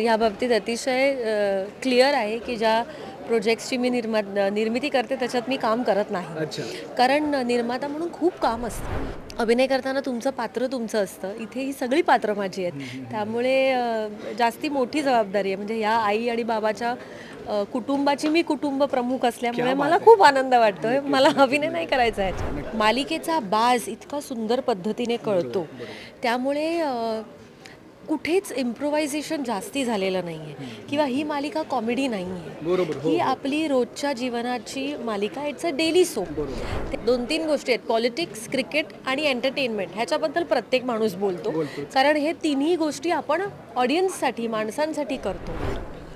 ह्या बाबतीत अतिशय क्लिअर आहे की ज्या प्रोजेक्ट्सची मी निर्मा निर्मिती करते त्याच्यात मी काम करत नाही. कारण निर्माता म्हणून खूप काम असतं. अभिनय करताना तुमचं पात्र तुमचं असतं. इथे ही सगळी पात्र माझी आहेत. त्यामुळे जास्ती मोठी जबाबदारी आहे. म्हणजे ह्या आई आणि बाबाच्या कुटुंबाची मी कुटुंब प्रमुख असल्यामुळे मला खूप आनंद वाटतोय. मला अभिनय नाही करायचा आहे. मालिकेचा बाज इतका सुंदर पद्धतीने कळतो. त्यामुळे कुठेच इम्प्रोव्हायझेशन जास्ती झालेलं नाही आहे किंवा ही मालिका कॉमेडी नाही आहे बरोबर हो ही आपली रोजच्या जीवनाची मालिका इट्स अ डेली सोप दोन तीन गोष्टी आहेत पॉलिटिक्स क्रिकेट आणि एंटरटेनमेंट ह्याच्याबद्दल प्रत्येक माणूस बोलतो. कारण हे तिन्ही गोष्टी आपण ऑडियन्ससाठी माणसांसाठी करतो.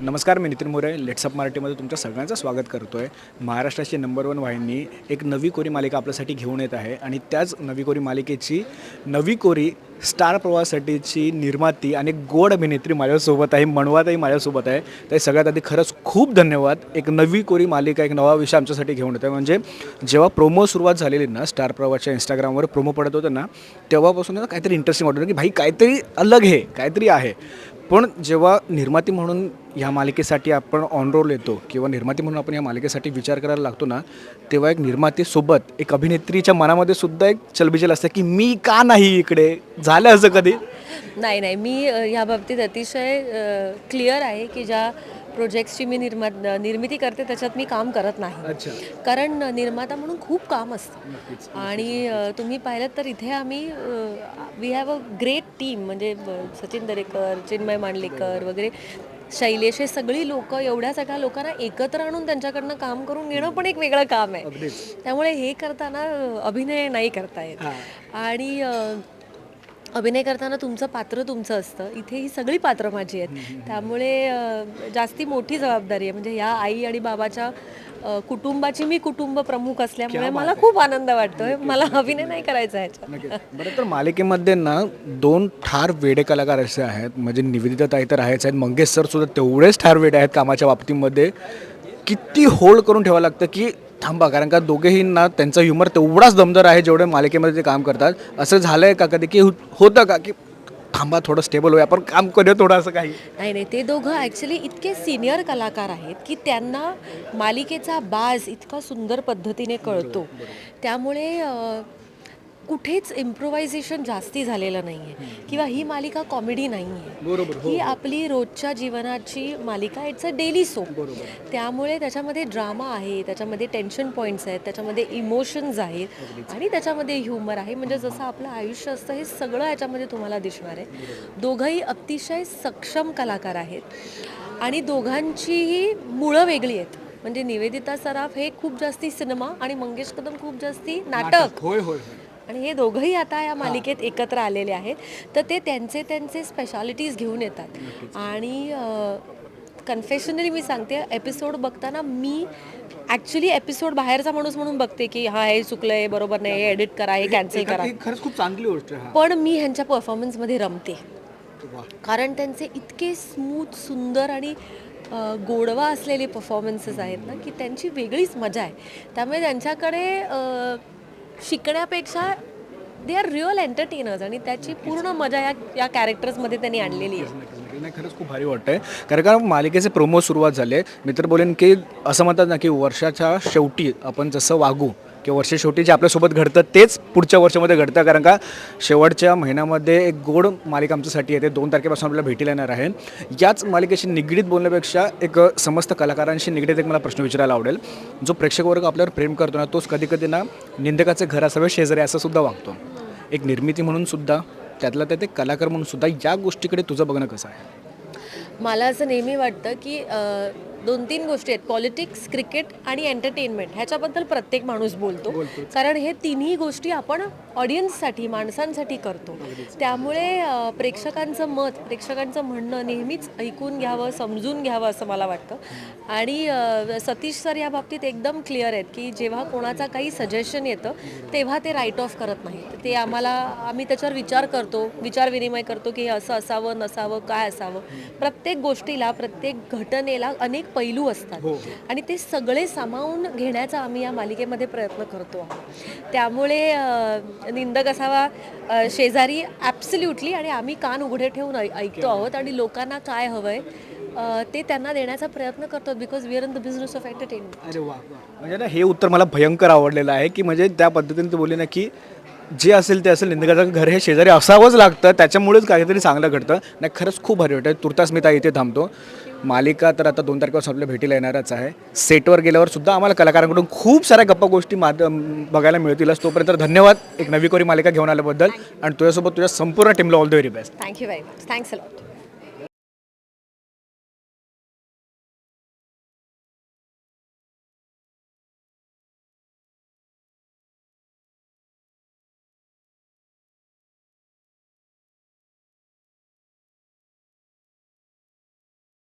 नमस्कार मी नितीन मोरे लेट्सअप मराठीमध्ये तुमच्या सगळ्यांचं स्वागत करतो आहे महाराष्ट्राची नंबर वन वाहिनी एक नवी कोरी मालिका आपल्यासाठी घेऊन येत आहे आणि त्याच नवी कोरी मालिकेची नवी कोरी स्टार प्रवासाठीची निर्माती आणि गोड अभिनेत्री माझ्यासोबत आहे मनवाताई माझ्यासोबत आहे. तर सगळ्यात आधी खरंच खूप धन्यवाद. एक नवी कोरी मालिका एक नवा विषय आमच्यासाठी घेऊन येत आहे म्हणजे जेव्हा प्रोमो सुरुवात झालेली ना स्टार प्रवासच्या इंस्टाग्रामवर प्रोमो पडत होतं ना तेव्हापासून काहीतरी इंटरेस्टिंग वाटतं की भाई काहीतरी अलग आहे काहीतरी आहे. पण जेव्हा निर्माती म्हणून ह्या मालिकेसाठी आपण ऑन रोल येतो किंवा निर्माती म्हणून आपण या मालिकेसाठी विचार करायला लागतो ना तेव्हा एक निर्मातेसोबत एक अभिनेत्रीच्या मनामध्ये सुद्धा एक चलबिचल असते की मी का नाही इकडे? झालं असं कधी? नाही नाही. मी या ह्या बाबतीत अतिशय क्लिअर आहे की ज्या प्रोजेक्ट्सची मी निर्मा निर्मिती करते त्याच्यात मी काम करत नाही. कारण निर्माता म्हणून खूप काम असतं. आणि तुम्ही पाहिलं तर इथे आम्ही we have a great team म्हणजे सचिन दरेकर चिन्मय मांडलेकर वगैरे शैलेश हे सगळी लोक एवढ्या सगळ्या लोकांना एकत्र आणून त्यांच्याकडनं काम करून घेणं पण एक वेगळं काम आहे. त्यामुळे हे करताना अभिनय नाही करता येत. आणि अभिनय करताना तुमचं पात्र तुमचं असतं. इथे ही सगळी पात्र माझी आहेत. त्यामुळे जास्ती मोठी जबाबदारी आहे. म्हणजे ह्या आई आणि बाबाच्या कुटुंबाची मी कुटुंब प्रमुख असल्यामुळे मला खूप आनंद वाटतोय. मला अभिनय नाही करायचा नक्कीच. बरं तर मालिकेमध्ये ना दोन ठार वेडे कलाकार असे आहेत. म्हणजे निवेदिता ताई तर आहेच आहेत. मंगेश सर सुद्धा तेवढेच ठार वेडे आहेत कामाच्या बाबतीमध्ये. किती होल्ड करून ठेवावं लागतं की थांबा कारण का दोघेही ना त्यांचा ह्युमर तेवढाच दमदार आहे जेवढे मालिकेमध्ये ते काम करतात. असं झालं आहे का कधी? की होतं का? की थांबा थोडं स्टेबल होऊया आपण काम करूया थोडं असं काही. नाही नाही ते दोघं ॲक्च्युली इतके सिनियर कलाकार आहेत की त्यांना मालिकेचा बाज इतका सुंदर पद्धतीने कळतो. त्यामुळे कुठेच इम्प्रोव्हायझेशन जास्ती झालेलं नाही आहे किंवा ही मालिका कॉमेडी नाही आहे बरोबर ही आपली रोजच्या जीवनाची मालिका इट्स अ डेली सोप त्यामुळे त्याच्यामध्ये ड्रामा आहे त्याच्यामध्ये टेन्शन पॉईंट्स आहेत त्याच्यामध्ये इमोशन्स आहेत आणि त्याच्यामध्ये ह्युमर आहे. म्हणजे जसं आपलं आयुष्य असतं हे सगळं याच्यामध्ये तुम्हाला दिसणार आहे. दोघंही अतिशय सक्षम कलाकार आहेत. आणि दोघांचीही मुळं वेगळी आहेत. म्हणजे निवेदिता सराफ हे खूप जास्ती सिनेमा आणि मंगेश कदम खूप जास्ती नाटक. होय होय. आणि हे दोघंही आता या मालिकेत एकत्र आलेले आहेत. तर ते त्यांचे त्यांचे स्पेशालिटीज घेऊन येतात. आणि कन्फेशनली मी सांगते एपिसोड बघताना मी ॲक्च्युली एपिसोड बाहेरचा माणूस म्हणून बघते की हा हे चुकलं आहे बरोबर नाही हे एडिट करा हे कॅन्सल करा. खरंच खूप चांगली गोष्ट पण मी ह्यांच्या परफॉर्मन्समध्ये रमते. कारण त्यांचे इतके स्मूथ सुंदर आणि गोडवा असलेले परफॉर्मन्सेस आहेत ना की त्यांची वेगळीच मजा आहे. त्यामुळे त्यांच्याकडे शिकण्यापेक्षा दे आर रिअल एंटरटेनर्स आणि त्याची पूर्ण मजा या या कॅरेक्टर्समध्ये त्यांनी आणलेली आहे. नाही खरंच खूप भारी वाटतंय. कारण का मालिकेचे प्रोमो सुरुवात झाले मी तर बोलेन की असं म्हणतात ना की वर्षाच्या शेवटी आपण जसं वागू किंवा वर्षा शेवटी जे आपल्यासोबत घडतं तेच पुढच्या वर्षामध्ये घडतं. कारण का शेवटच्या महिन्यामध्ये एक गोड मालिका आमच्यासाठी येते. दोन तारखेपासून आपल्याला भेटीला येणार आहे. याच मालिकेशी निगडीत बोलण्यापेक्षा एक समस्त कलाकारांशी निगडीत एक मला प्रश्न विचारायला आवडेल. जो प्रेक्षक वर्ग आपल्यावर प्रेम करतो ना तोच कधी कधी ना निंदकाचं घर असावे शेजारी असं सुद्धा वागतो. एक निर्मिती म्हणून सुद्धा त्यातला त्यात एक कलाकार म्हणून सुद्धा या गोष्टीकडे तुझं बघणं कसं आहे? मला असं नेहमी वाटतं की दोन तीन गोष्टी आहेत. पॉलिटिक्स क्रिकेट आणि एंटरटेनमेंट ह्याच्याबद्दल प्रत्येक माणूस बोलतो. कारण हे तिन्ही गोष्टी आपण ऑडियन्ससाठी माणसांसाठी करतो. त्यामुळे प्रेक्षकांचं मत प्रेक्षकांचं म्हणणं नेहमीच ऐकून घ्यावं समजून घ्यावं असं मला वाटतं. आणि सतीश सर या बाबतीत एकदम क्लिअर आहेत की जेव्हा कोणाचा काही सजेशन येतं तेव्हा ते राईट ऑफ करत नाहीत. ते आम्हाला आम्ही त्याच्यावर विचार करतो विचार विनिमय करतो की हे असं असावं नसावं काय असावं. प्रत्येक गोष्टीला प्रत्येक घटनेला अनेक पैलू असतात. आणि ते सगळे सामावून घेण्याचा आम्ही या मालिकेमध्ये प्रयत्न करतो आहोत. त्यामुळे निंदक असावा शेजारी ॲब्सल्युटली आणि आम्ही कान उघडे ठेवून ऐकतो आहोत आणि लोकांना काय हवंय अ, ते त्यांना देण्याचा प्रयत्न करतो because we are in the business of entertainment अरे वा. म्हणजे ना हे उत्तर मला भयंकर आवडलेलं आहे की म्हणजे त्या पद्धतीने ते बोलले ना की जे असेल ते असेल निंदकाचं घर हे शेजारी असावंच लागतं त्याच्यामुळेच काहीतरी चांगलं घडतं. नाही खरंच खूप भारी वाटतं. तुर्तास मी इथे थांबतो. मालिका तर आता दोन तारखेपासून आपल्या भेटीला येणारच आहे. सेटवर गेल्यावर सुद्धा आम्हाला कलाकारांकडून खूप साऱ्या गप्पा गोष्टी माध बघायला मिळतीलच तोपर्यंत धन्यवाद एक नवी कोरी मालिका घेऊन आल्याबद्दल. आणि तुझ्यासोबत तुझ्या संपूर्ण टीमला all the very best thank you very much thanks a lot